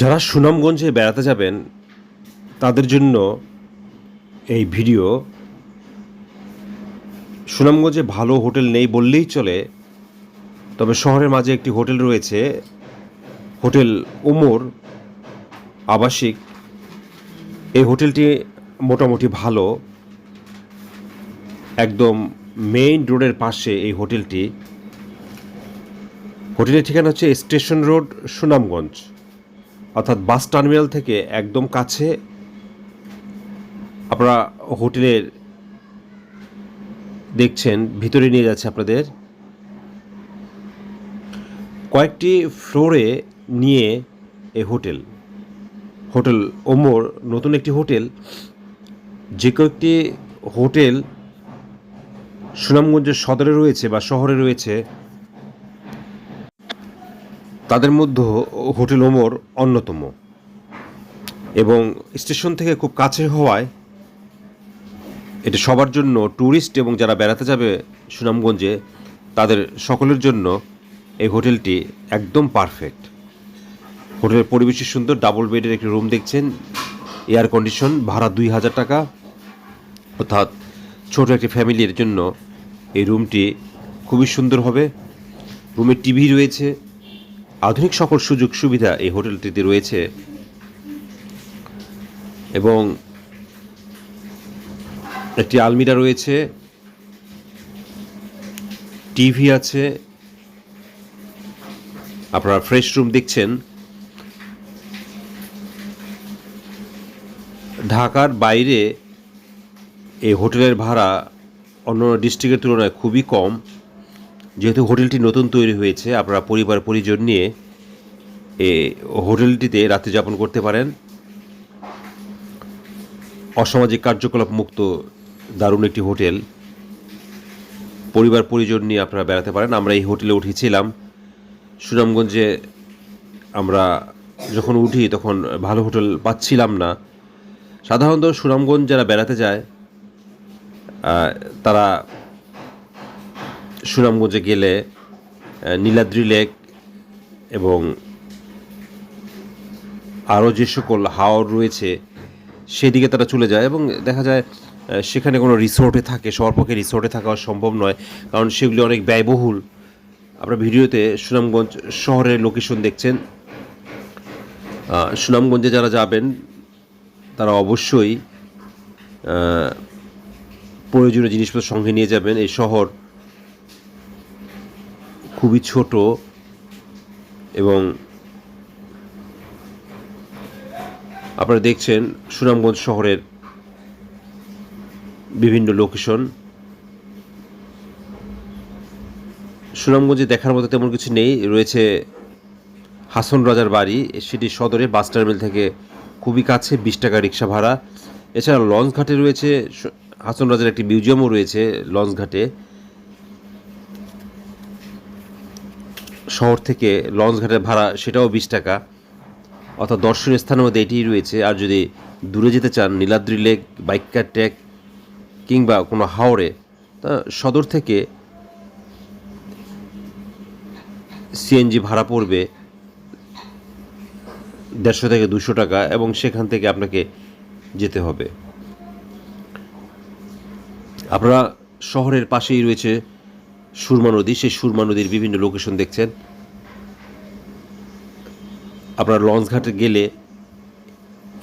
যারা সুনামগঞ্জে বেড়াতে যাবেন, তাদের জন্য এই ভিডিও সুনামগঞ্জে ভালো হোটেল নেই বললেই চলে, তবে শহরের মাঝে একটি হোটেল রয়েছে, হোটেল ওমর আবাসিক। এই হোটেলটি মোটামুটি ভালো। একদম মেইন রোডের পাশে এই হোটেলটি। হোটেলের ঠিকানা হচ্ছে স্টেশন রোড, সুনামগঞ্জ। অর্থাৎ বাস টার্মিনাল থেকে একদম কাছে আপনারা হোটেলের দেখছেন, ভিতরে নিয়ে যাচ্ছে আপনাদের। কয়েকটি ফ্লোরে নিয়ে এই হোটেল। হোটেল ওমর, নতুন একটি হোটেল। যে কয়েকটি হোটেল সুনামগঞ্জের সদরে রয়েছে বা শহরে রয়েছে। তাদের মধ্যে হোটেল ওমর অন্যতম। এবং স্টেশন থেকে খুব কাছে হওয়ায় এটা সবার জন্য ট্যুরিস্ট এবং যারা বেড়াতে যাবে সুনামগঞ্জে, তাদের সকলের জন্য এই হোটেলটি একদম পারফেক্ট হোটেলের পরিবেশই সুন্দর ডাবল বেডের একটি রুম দেখছেন এয়ার কন্ডিশন ভাড়া দুই হাজার টাকা। অর্থাৎ ছোট একটি ফ্যামিলির জন্য এই রুমটি খুবই সুন্দর হবে। রুমে টিভি রয়েছে। আধুনিক সকল সুযোগ সুবিধা এই হোটেলটিতে রয়েছে। এবং একটি আলমিরা রয়েছে, টিভি আছে, আপনারা ফ্রেশ রুম দেখছেন। ঢাকার বাইরে এই হোটেলের ভাড়া অন্য ডিস্ট্রিক্টের তুলনায় খুবই কম। যেহেতু হোটেলটি নতুন তৈরি হয়েছে, আপনারা পরিবার, পরিজন নিয়ে এ হোটেলটিতে রাত্রি যাপন করতে পারেন। অসামাজিক কার্যকলাপ মুক্ত দারুণ একটি হোটেল। পরিবার, পরিজন নিয়ে আপনারা বেড়াতে পারেন। আমরা এই হোটেলে উঠেছিলাম। সুনামগঞ্জে আমরা যখন উঠি তখন ভালো হোটেল পাচ্ছিলাম না। সাধারণত সুনামগঞ্জ যারা বেড়াতে যায় তারা সুনামগঞ্জে গেলে নীলাদ্রি লেক এবং আরও যে সকল হাওর রয়েছে, সেদিকে তারা চলে যায় এবং দেখা যায় সেখানে কোনো রিসোর্টে থাকে, সবার পক্ষে রিসোর্টে থাকা সম্ভব নয়, কারণ সেগুলি অনেক ব্যয়বহুল। আপনার ভিডিওতে সুনামগঞ্জ শহরের লোকেশন দেখছেন। সুনামগঞ্জে যারা যাবেন, তারা অবশ্যই প্রয়োজনীয় জিনিসপত্র সঙ্গে নিয়ে যাবেন এই শহর। খুবই ছোট এবং আপনারা দেখছেন সুনামগঞ্জ শহরের বিভিন্ন লোকেশন। সুনামগঞ্জে দেখার মতো তেমন কিছু নেই। রয়েছে হাসন রাজার বাড়ি, সেটি সদরে বাস টার্মিনাল থেকে খুবই কাছে, বিশ টাকা রিক্সা ভাড়া। এছাড়া লঞ্চ ঘাটে রয়েছে হাসন রাজার একটি মিউজিয়ামও রয়েছে লঞ্চ ঘাটে শহর থেকে লঞ্চ ঘাটের ভাড়া সেটাও বিশ টাকা। অর্থাৎ দর্শনীয় স্থানের মধ্যে এটিই রয়েছে। আর যদি দূরে যেতে চান, নীলাদ্রি লেক, বাইকার ট্যাক কিংবা কোনো হাওড়ে তা সদর থেকে সিএনজি ভাড়া পড়বে দেড়শো থেকে দুশো টাকা এবং সেখান থেকে আপনাকে যেতে হবে। আপনারা শহরের পাশেই রয়েছে সুরমা নদী সেই সুরমা নদীর বিভিন্ন লোকেশন দেখছেন। আপনার লঞ্চ ঘাটে গেলে